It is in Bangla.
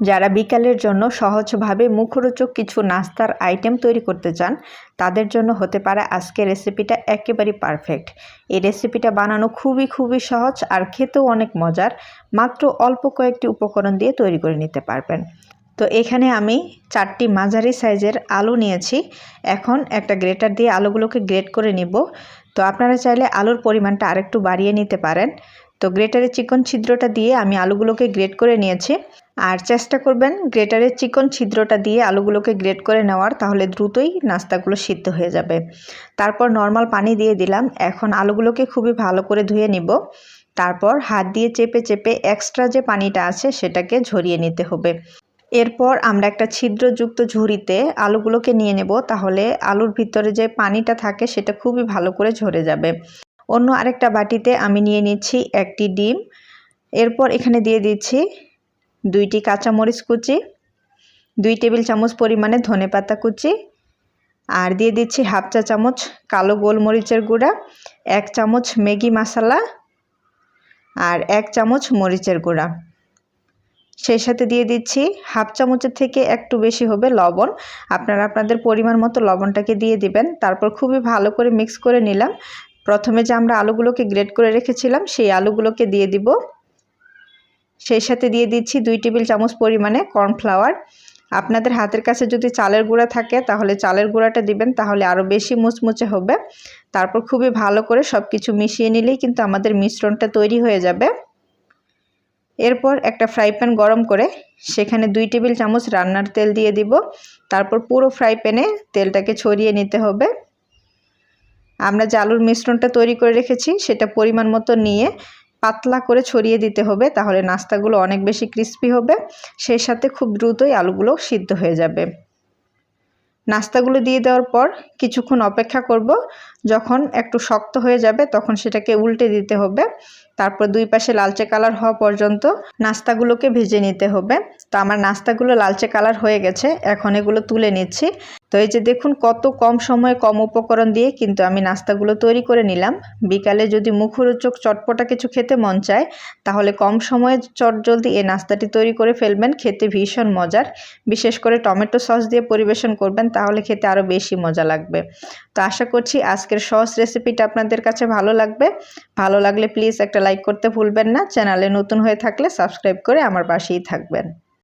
যারা বিকালের জন্য সহজভাবে মুখরোচক কিছু নাস্তার আইটেম তৈরি করতে চান, তাদের জন্য হতে পারে আজকে রেসিপিটা একেবারেই পারফেক্ট। এই রেসিপিটা বানানো খুবই খুবই সহজ আর খেতেও অনেক মজার, মাত্র অল্প কয়েকটি উপকরণ দিয়ে তৈরি করে নিতে পারবেন। তো এখানে আমি চারটি মাঝারি সাইজের আলু নিয়েছি। এখন একটা গ্রেটার দিয়ে আলুগুলোকে গ্রেট করে নিব। তো আপনারা চাইলে আলুর পরিমাণটা আরেকটু বাড়িয়ে নিতে পারেন। তো গ্রেটারের চিকন ছিদ্রটা দিয়ে আমি আলুগুলোকে গ্রেট করে নিয়েছি। আর চেষ্টা করবেন গ্রেটারের চিকন ছিদ্রটা দিয়ে আলুগুলোকে গ্রেট করে নেওয়ার, তাহলে দ্রুতই নাস্তাগুলো সিদ্ধ হয়ে যাবে। তারপর নর্মাল পানি দিয়ে দিলাম। এখন আলুগুলোকে খুবই ভালো করে ধুয়ে নিব। তারপর হাত দিয়ে চেপে চেপে এক্সট্রা যে পানিটা আছে, সেটাকে ঝরিয়ে নিতে হবে। এরপর আমরা একটা ছিদ্রযুক্ত ঝুড়িতে আলুগুলোকে নিয়ে নেব। তাহলে আলুর ভিতরে যে পানিটা থাকে, সেটা খুবই ভালো করে ঝরে যাবে। অন্য আরেকটা বাটিতে আমি নিয়ে নিচ্ছি একটি ডিম। এরপর এখানে দিয়ে দিচ্ছি দুইটি কাঁচামরিচ কুচি, দুই টেবিল চামচ পরিমাণে ধনে পাতা কুচি আর দিয়ে দিচ্ছি হাফ চা চামচ কালো গোলমরিচের গুঁড়া, এক চামচ ম্যাগি মশলা আর এক চামচ মরিচের গুঁড়া। সেই সাথে দিয়ে দিচ্ছি হাফ চামচের থেকে একটু বেশি হবে লবণ। আপনারা আপনাদের পরিমাণ মতো লবণটাকে দিয়ে দিবেন, তারপর খুবই ভালো করে মিক্স করে নিলাম। প্রথমে যে আমরা আলুগুলোকে গ্রেড করে রেখেছিলাম, সেই আলুগুলোকে দিয়ে দিব। সেই সাথে দিয়ে দিচ্ছি দুই টেবিল চামচ পরিমাণে কর্নফ্লাওয়ার। আপনাদের হাতের কাছে যদি চালের গুঁড়া থাকে, তাহলে চালের গুঁড়াটা দিবেন, তাহলে আরও বেশি মুচমুচে হবে। তারপর খুবই ভালো করে সব কিছু মিশিয়ে নিলেই কিন্তু আমাদের মিশ্রণটা তৈরি হয়ে যাবে। এরপর একটা ফ্রাই প্যান গরম করে সেখানে দুই টেবিল চামচ রান্নার তেল দিয়ে দিব। তারপর পুরো ফ্রাই প্যানে তেলটাকে ছড়িয়ে নিতে হবে। আমরা যে আলুর মিশ্রণটা তৈরি করে রেখেছি, সেটা পরিমাণ মতো নিয়ে পাতলা করে ছড়িয়ে দিতে হবে, তাহলে নাস্তাগুলো অনেক বেশি ক্রিস্পি হবে। সেই সাথে খুব দ্রুতই আলুগুলো সিদ্ধ হয়ে যাবে। নাস্তাগুলো দিয়ে দেওয়ার পর কিছুক্ষণ অপেক্ষা করব। যখন একটু শক্ত হয়ে যাবে, তখন সেটাকে উল্টে দিতে হবে। তারপর দুই পাশে লালচে কালার হওয়া পর্যন্ত নাস্তাগুলোকে ভেজে নিতে হবে। তো আমার নাস্তাগুলো লালচে কালার হয়ে গেছে, এখন এগুলো তুলে নিচ্ছি। তো এই যে দেখুন কত কম সময়ে কম উপকরণ দিয়ে কিন্তু আমি নাস্তাগুলো তৈরি করে নিলাম। বিকালে যদি মুখরোচক চটপটা কিছু খেতে মন চায়, তাহলে কম সময়ে চট জলদি এই নাস্তাটি তৈরি করে ফেলবেন। খেতে ভীষণ মজার। বিশেষ করে টমেটো সস দিয়ে পরিবেশন করবেন, তাহলে খেতে আরও বেশি মজা লাগবে। তো আশা করছি আজকের সস রেসিপিটা আপনাদের কাছে ভালো লাগবে। ভালো লাগলে প্লিজ একটা লাইক করতে ভুলবেন না। চ্যানেলে নতুন হয়ে থাকলে সাবস্ক্রাইব করে আমার পাশেই থাকবেন।